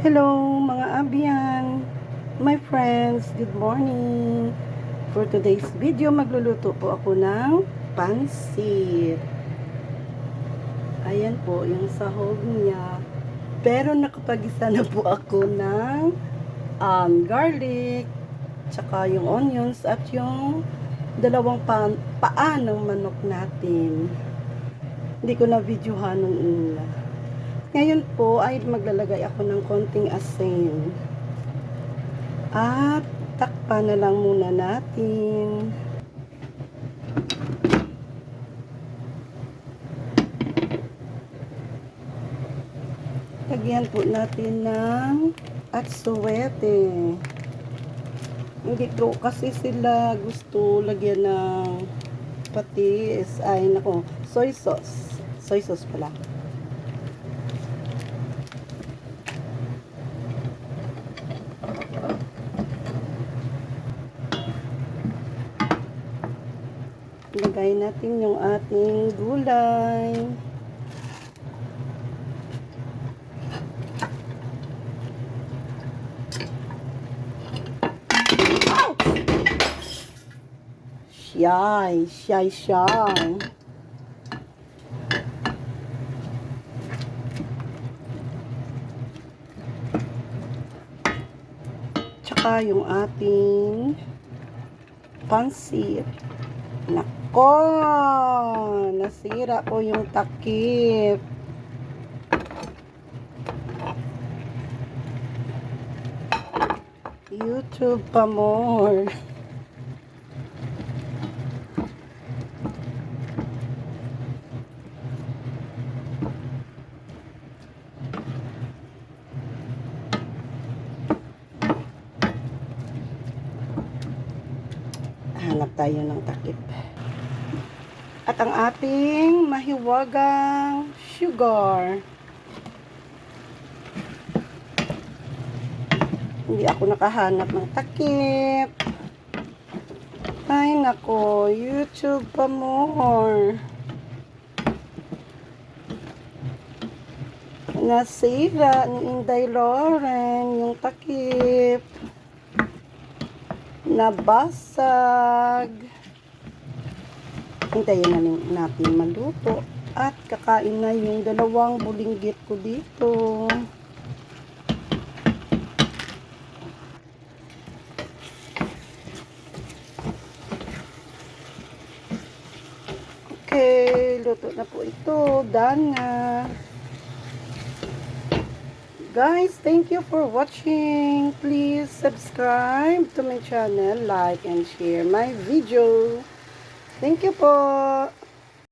Hello mga abiyan, my friends, good morning. For today's video, magluluto po ako ng pansit. Ayan po, yung sahog niya. Pero nakapagisa na po ako ng um, garlic, tsaka yung onions, at yung dalawang pa paa ng manok natin. Hindi ko na videohan nung una. Ngayon po ay maglalagay ako ng konting asin. At takpan na lang muna natin. Lagyan po natin ng atsuwete. Hindi ko kasi sila gusto lagyan ng patis. Ay, nako, soy sauce. Soy sauce pala. Ilagay natin yung ating gulay. Shy, shy, shy. Tsaka yung ating pansit. Nako! Nasira po yung takip. YouTube pa more. Hanap tayo ng takip. At ang ating mahiwagang sugar. Hindi ako nakahanap ng takip. Ay nako, YouTube pa more. Nasira ni Inday Lauren yung takip. Nabasag. Hintayin na natin maluto. At kakain na yung dalawang bulinggit ko dito. Okay, luto na po ito. Done na. Guys, thank you for watching. Please subscribe to my channel, like and share my video. Thank you po.